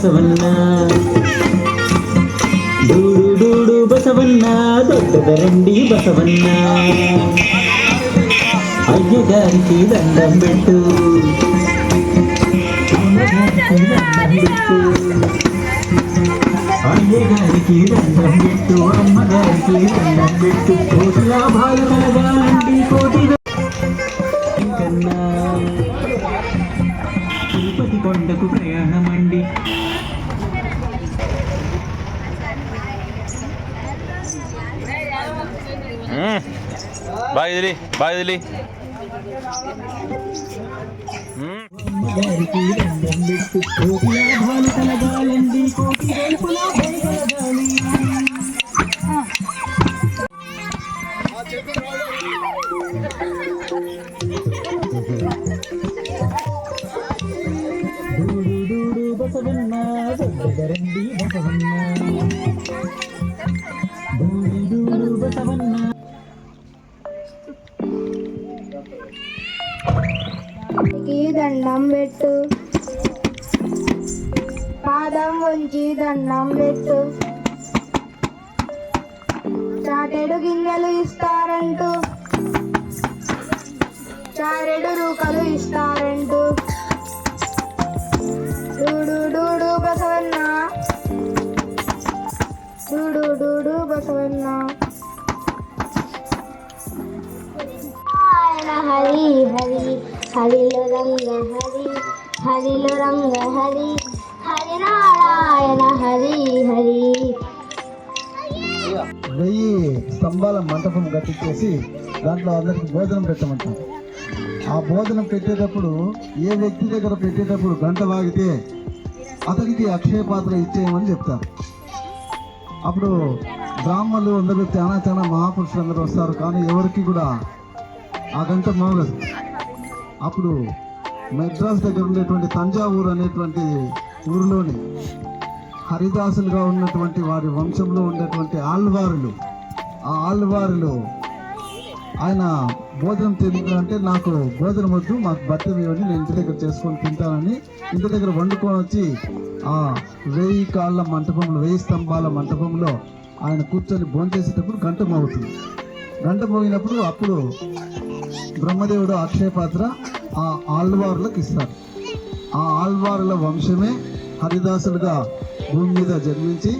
ಬಸವಣ್ಣ ಡೂಡು ಡೂಡು ಬಸವಣ್ಣ ದೊಡ್ಡದ ರಂಡಿ ಬಸವಣ್ಣ అయ్యగారికి దండం పెట్టు. అయ్యగారికి దండం పెట్టు అమ్మగారికి దండం పెట్టు. కోటి కన్నా తిరుపతి కొండకు ప్రయాణం బాయిదిలి బాయిదిలి బసవన్నా hmm. బసవన్నా దండం పెట్టు. పాదం ఉంచి దండం పెట్టు. చాటెడు గింజలు ఇస్తారంటూ. చారెడు రూకలు ఇస్తారంటూ. డూడు డూడు బసవన్న. డూడు డూడు బసవన్న. హరి హరి. హరిలో రంగ హరి హరిలో రంగ హరి హరి నారాయణ హరి హరి. వెయ్యి స్తంభాల మంటపం కట్టించేసి దాంట్లో అందరికి భోజనం పెట్టమంటాం. ఆ భోజనం పెట్టేటప్పుడు ఏ వ్యక్తి దగ్గర పెట్టేటప్పుడు గంట వాగితే అతనికి అక్షయ పాత్ర ఇచ్చేయమని చెప్తారు. అప్పుడు బ్రాహ్మణులు అందరూ చాలా చాలా మహాపురుషులు అందరూ వస్తారు కానీ ఎవరికి కూడా ఆ గంట మోగదు. అప్పుడు మెడ్రాస్ దగ్గర ఉండేటువంటి తంజావూరు అనేటువంటి ఊరిలోని హరిదాసులుగా ఉన్నటువంటి వారి వంశంలో ఉండేటువంటి ఆళ్వారులు. ఆ ఆళ్వారులు ఆయన భోజనం తింటారంటే నాకు భోజనం వద్దు మాకు భర్తం ఇవ్వండి నేను ఇంటి దగ్గర చేసుకొని తింటానని ఇంటి దగ్గర వండుకొని వచ్చి ఆ వేయి కాళ్ళ మంటపంలో వేయి స్తంభాల మంటపంలో ఆయన కూర్చొని భోంచేసేటప్పుడు గంట మోగుతుంది. గంట మోగినప్పుడు అప్పుడు బ్రహ్మదేవుడు అక్షయ పాత్ర ఆ ఆళ్వారులకు ఇస్తారు. ఆ ఆళ్వారుల వంశమే హరిదాసులుగా భూమి మీద జన్మించి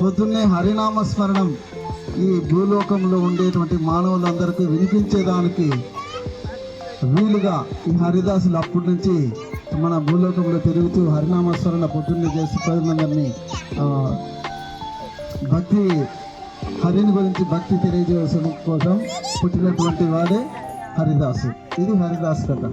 పొద్దున్నే హరినామస్మరణం ఈ భూలోకంలో ఉండేటువంటి మానవులందరికీ వినిపించేదానికి వీలుగా ఈ హరిదాసులు అప్పటి నుంచి మన భూలోకంలో తిరుగుతూ హరినామస్మరణ పొద్దున్నే చేసి ప్రజలందరినీ భక్తి హరిని గురించి భక్తి తెలియజేయడం కోసం పుట్టినటువంటి వాడే हरिदास यदि हरिदास कथा